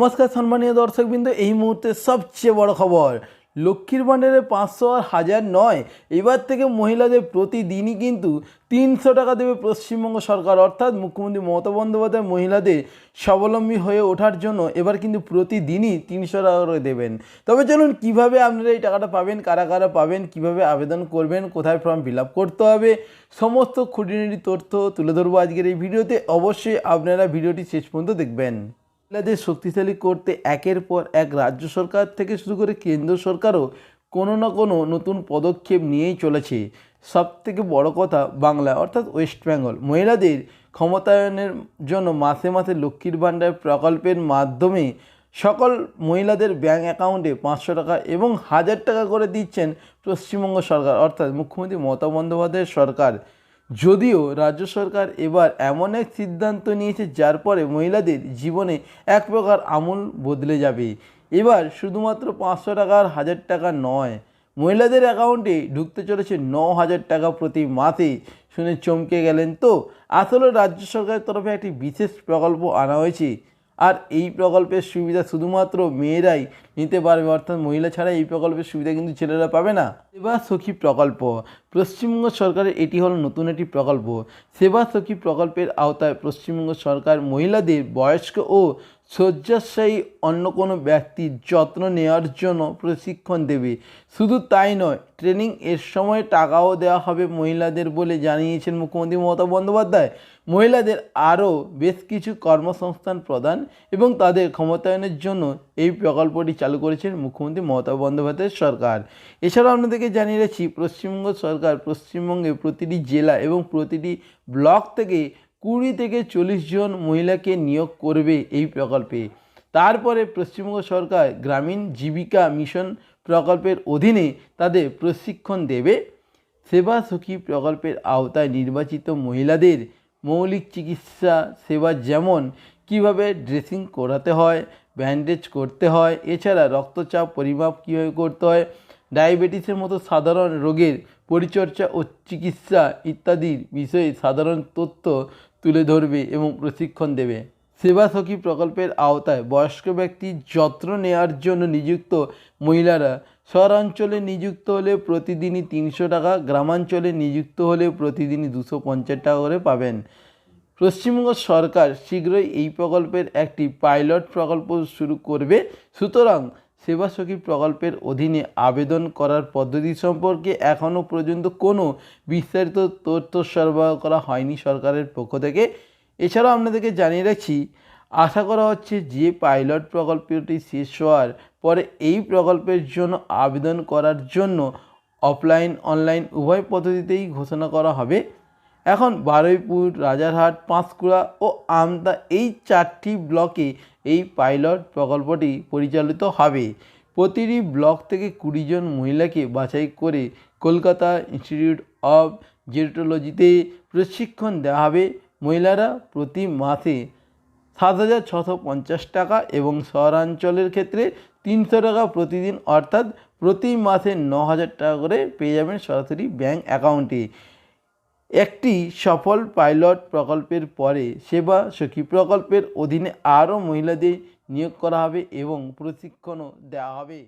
নমস্কার সম্মানীয় দর্শকবৃন্দ, এই মুহূর্তে সবচেয়ে বড় খবর, লক্ষ্মীর ভাণ্ডারে পাঁচশো আর হাজার নয়, এবার থেকে মহিলাদের প্রতিদিনই কিন্তু তিনশো টাকা দেবে পশ্চিমবঙ্গ সরকার। অর্থাৎ মুখ্যমন্ত্রী মমতা বন্দ্যোপাধ্যায় মহিলাদের স্বাবলম্বী হয়ে ওঠার জন্য এবার কিন্তু প্রতিদিনই তিনশো টাকা করে দেবেন। তবে চলুন, কীভাবে আপনারা এই টাকাটা পাবেন, কারা কারা পাবেন, কীভাবে আবেদন করবেন, কোথায় ফর্ম ফিল করতে হবে, সমস্ত খুঁটিনাটি তথ্য তুলে ধরবো আজকের এই ভিডিওতে। অবশ্যই আপনারা ভিডিওটি শেষ পর্যন্ত দেখবেন। মহিলাদের শক্তিশালী করতে একের পর এক রাজ্য সরকার থেকে শুরু করে কেন্দ্র সরকারও কোনো না কোনো নতুন পদক্ষেপ নিয়েই চলেছে। সব থেকে বড় কথা বাংলা অর্থাৎ ওয়েস্ট বেঙ্গল। মহিলাদের ক্ষমতায়নের জন্য মাসে মাসে লক্ষ্মীর ভাণ্ডার প্রকল্পের মাধ্যমে সকল মহিলাদের ব্যাঙ্ক অ্যাকাউন্টে পাঁচশো টাকা এবং হাজার টাকা করে দিচ্ছেন পশ্চিমবঙ্গ সরকার, অর্থাৎ মুখ্যমন্ত্রী মমতা বন্দ্যোপাধ্যায়ের সরকার। যদিও রাজ্য সরকার এবার এমন এক সিদ্ধান্ত নিয়েছে যার পরে মহিলাদের জীবনে এক প্রকার আমূল বদলে যাবে। এবার শুধুমাত্র পাঁচশো টাকার হাজার টাকা নয়, মহিলাদের অ্যাকাউন্টে ঢুকতে চলেছে ন হাজার টাকা প্রতি মাসে। শুনে চমকে গেলেন তো? আসলে রাজ্য সরকারের তরফে একটি বিশেষ প্রকল্প আনা হয়েছে। আর এই প্রকল্পের সুবিধা শুধুমাত্র মেয়েরাই নিতে পারবে, অর্থাৎ মহিলা ছাড়া এই প্রকল্পের সুবিধা কিন্তু ছেলেরা পাবে না। সেবা সখী প্রকল্প, পশ্চিমবঙ্গ সরকারের এটি হল নতুন একটি প্রকল্প। সেবা সখী প্রকল্পের আওতায় পশ্চিমবঙ্গ সরকার মহিলাদের বয়স্ক ও শয্যাশায়ী অন্য কোনো ব্যক্তির যত্ন নেওয়ার জন্য প্রশিক্ষণ দেবে। শুধু তাই নয়, ট্রেনিং এর সময় টাকাও দেওয়া হবে মহিলাদের বলে জানিয়েছেন মুখ্যমন্ত্রী মমতা বন্দ্যোপাধ্যায়। মহিলাদের আরও বেশ কিছু কর্মসংস্থান প্রদান এবং তাদের ক্ষমতায়নের জন্য এই প্রকল্পটি চালু করেছেন মুখ্যমন্ত্রী মমতা বন্দ্যোপাধ্যায়ের সরকার। এছাড়াও আপনাদেরকে জানিয়ে রাখছি পশ্চিমবঙ্গ সরকার পশ্চিমবঙ্গে প্রতিটি জেলা এবং প্রতিটি ব্লক থেকে কুড়ি থেকে চল্লিশ জন মহিলাকে নিয়োগ করবে এই প্রকল্পে। তারপরে পশ্চিমবঙ্গ সরকার গ্রামীণ জীবিকা মিশন প্রকল্পের অধীনে তাদের প্রশিক্ষণ দেবে। সেবা সখী প্রকল্পের আওতায় নির্বাচিত মহিলাদের মৌলিক চিকিৎসা সেবা যেমন কীভাবে ড্রেসিং করাতে হয়, ব্যান্ডেজ করতে হয়, এছাড়া রক্তচাপ পরিমাপ কীভাবে করতে হয়, ডায়াবেটিসের মতো সাধারণ রোগের পরিচর্যা ও চিকিৎসা ইত্যাদির বিষয়ে সাধারণ তথ্য তুলে ধরবে এবং প্রশিক্ষণ দেবে। সেবা সখী প্রকল্পের আওতায় বয়স্ক ব্যক্তির যত্ন নেওয়ার জন্য নিযুক্ত মহিলারা শহরাঞ্চলে নিযুক্ত হলে প্রতিদিনই তিনশো টাকা, গ্রামাঞ্চলে নিযুক্ত হলে প্রতিদিনই দুশো পঞ্চাশ টাকা করে পাবেন। পশ্চিমবঙ্গ সরকার শীঘ্রই এই প্রকল্পের একটি পাইলট প্রকল্প শুরু করবে। সুতরাং সেবা সখী প্রকল্পের অধীনে আবেদন করার পদ্ধতি সম্পর্কে এখনও পর্যন্ত কোনো বিস্তারিত তথ্য সরবরাহ করা হয়নি সরকারের পক্ষ থেকে। এছাড়াও আপনাদেরকে জানিয়ে রাখছি, আশা করা হচ্ছে যে পাইলট প্রকল্পটি শেষ হওয়ার পরে এই প্রকল্পের জন্য আবেদন করার জন্য অফলাইন, অনলাইন উভয় পদ্ধতিতেই ঘোষণা করা হবে। এখন বারুইপুর, রাজারহাট, পাঁশকুড়া ও আমতা এই চারটি ব্লকে এই পাইলট প্রকল্পটি পরিচালিত হবে। প্রতিটি ব্লক থেকে কুড়ি জন মহিলাকে বাছাই করে কলকাতা ইনস্টিটিউট অফ জেরোটোলজিতে প্রশিক্ষণ দেওয়া হবে। মহিলারা প্রতি মাসে সাত হাজার ছশো পঞ্চাশ টাকা এবং শহরাঞ্চলের ক্ষেত্রে তিনশো টাকা প্রতিদিন, অর্থাৎ প্রতি মাসে ন হাজার টাকা করে পেয়ে যাবেন সরাসরি ব্যাঙ্ক অ্যাকাউন্টে। একটি সফল পাইলট প্রকল্পের পরে সেবা সখী প্রকল্পের অধীনে আরও মহিলাদের নিয়োগ করা হবে এবং প্রশিক্ষণও দেওয়া হবে।